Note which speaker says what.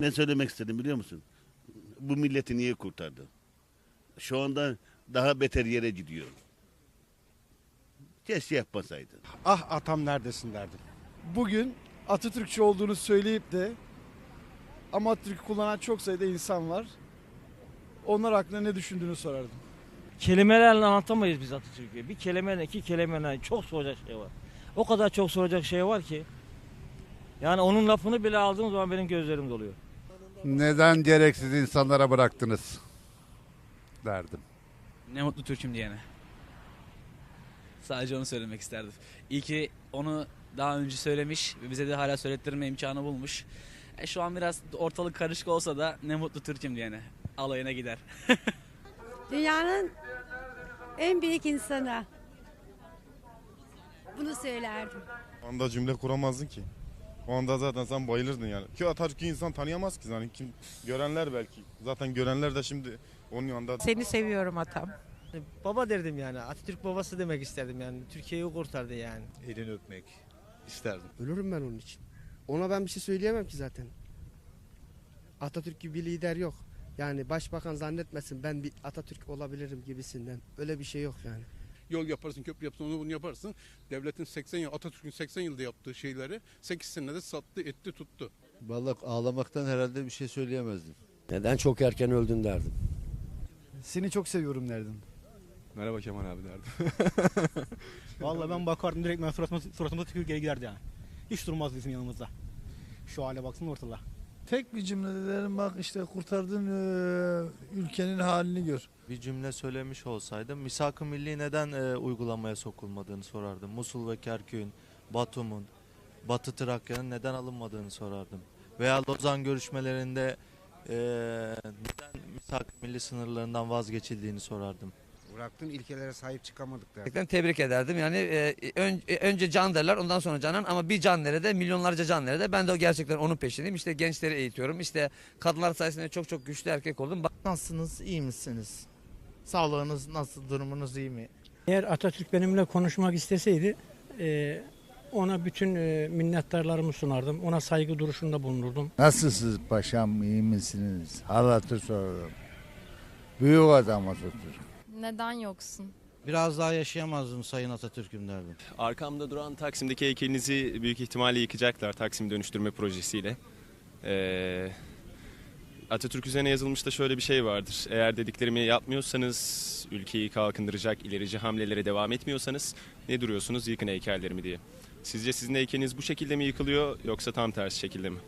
Speaker 1: Ne söylemek istedim biliyor musun? Bu milleti niye kurtardı? Şu anda daha beter yere gidiyor. Keşke yapmasaydı.
Speaker 2: Ah atam neredesin derdim. Bugün Atatürkçü olduğunu söyleyip de ama Atatürk'ü kullanan çok sayıda insan var. Onlar hakkında ne düşündüğünü sorardım.
Speaker 3: Kelimelerle anlatamayız biz Atatürk'ü. Bir kelimeyle iki kelimeyle çok soracak şey var. O kadar çok soracak şey var ki. Yani onun lafını bile aldığım zaman benim gözlerim doluyor.
Speaker 4: Neden gereksiz insanlara bıraktınız? Derdim.
Speaker 5: Ne mutlu Türk'üm diyene. Sadece onu söylemek isterdim. İyi ki onu daha önce söylemiş ve bize de hala söylettirme imkanı bulmuş. E şu an biraz ortalık karışık olsa da ne mutlu Türk'üm diyene. Alayına gider.
Speaker 6: Dünyanın en büyük insanı. Bunu söylerdim.
Speaker 7: O anda cümle kuramazdın ki. O anda zaten sen bayılırdın yani. Ki Atatürk'ü insan tanıyamaz ki. Yani kim görenler belki. Zaten görenler de şimdi onun yanında
Speaker 8: Seni seviyorum atam.
Speaker 9: Baba derdim yani. Atatürk babası demek isterdim yani. Türkiye'yi kurtardı yani.
Speaker 4: Elini öpmek isterdim.
Speaker 10: Ölürüm ben onun için. Ona ben bir şey söyleyemem ki zaten. Atatürk gibi bir lider yok. Yani başbakan zannetmesin ben bir Atatürk olabilirim gibisinden. Öyle bir şey yok yani.
Speaker 11: Yol yaparsın, köprü yaparsın, onu bunu yaparsın. Devletin 80 yıl, Atatürk'ün 80 yılda yaptığı şeyleri 8 senede sattı, etti, tuttu.
Speaker 4: Vallahi ağlamaktan herhalde bir şey söyleyemezdim.
Speaker 10: Neden çok erken öldün derdim.
Speaker 2: Seni çok seviyorum derdim.
Speaker 7: Merhaba Kemal abi derdim.
Speaker 9: Vallahi ben bakardım direkt ben suratıma, suratıma tükür geri giderdi yani. Hiç durmazdı bizim yanımızda. Şu hale baksana ortalığa.
Speaker 8: Tek bir cümle derim bak işte kurtardığın e, ülkenin halini gör.
Speaker 12: Bir cümle söylemiş olsaydım misak-ı milli neden e, uygulamaya sokulmadığını sorardım. Musul ve Kerkük'ün, Batum'un, Batı Trakya'nın neden alınmadığını sorardım. Veya Lozan görüşmelerinde e, neden misak-ı milli sınırlarından vazgeçildiğini sorardım.
Speaker 10: Bıraktığın ilkelere sahip çıkamadık derdim.
Speaker 9: Gerçekten tebrik ederdim. Yani e, ön- e, önce can derler ondan sonra canan ama bir can nerede milyonlarca can nerede. Ben de o gerçekten onun peşindeyim. İşte gençleri eğitiyorum. İşte kadınlar sayesinde çok çok güçlü erkek oldum.
Speaker 8: Nasılsınız? iyi misiniz? Sağlığınız nasıl? Durumunuz iyi mi?
Speaker 3: Eğer Atatürk benimle konuşmak isteseydi e, ona bütün e, minnettarlarımı sunardım. Ona saygı duruşunda bulunurdum.
Speaker 4: Nasılsınız paşam iyi misiniz? Halatı sorarım. Büyük adam Atatürk.
Speaker 6: Neden yoksun?
Speaker 9: Biraz daha yaşayamazdın Sayın Atatürk'üm derdim.
Speaker 11: Arkamda duran Taksim'deki heykelinizi büyük ihtimalle yıkacaklar Taksim dönüştürme projesiyle. Ee, Atatürk üzerine yazılmış da şöyle bir şey vardır. Eğer dediklerimi yapmıyorsanız, ülkeyi kalkındıracak ilerici hamlelere devam etmiyorsanız ne duruyorsunuz yıkın heykellerimi diye. Sizce sizin heykeliniz bu şekilde mi yıkılıyor yoksa tam tersi şekilde mi?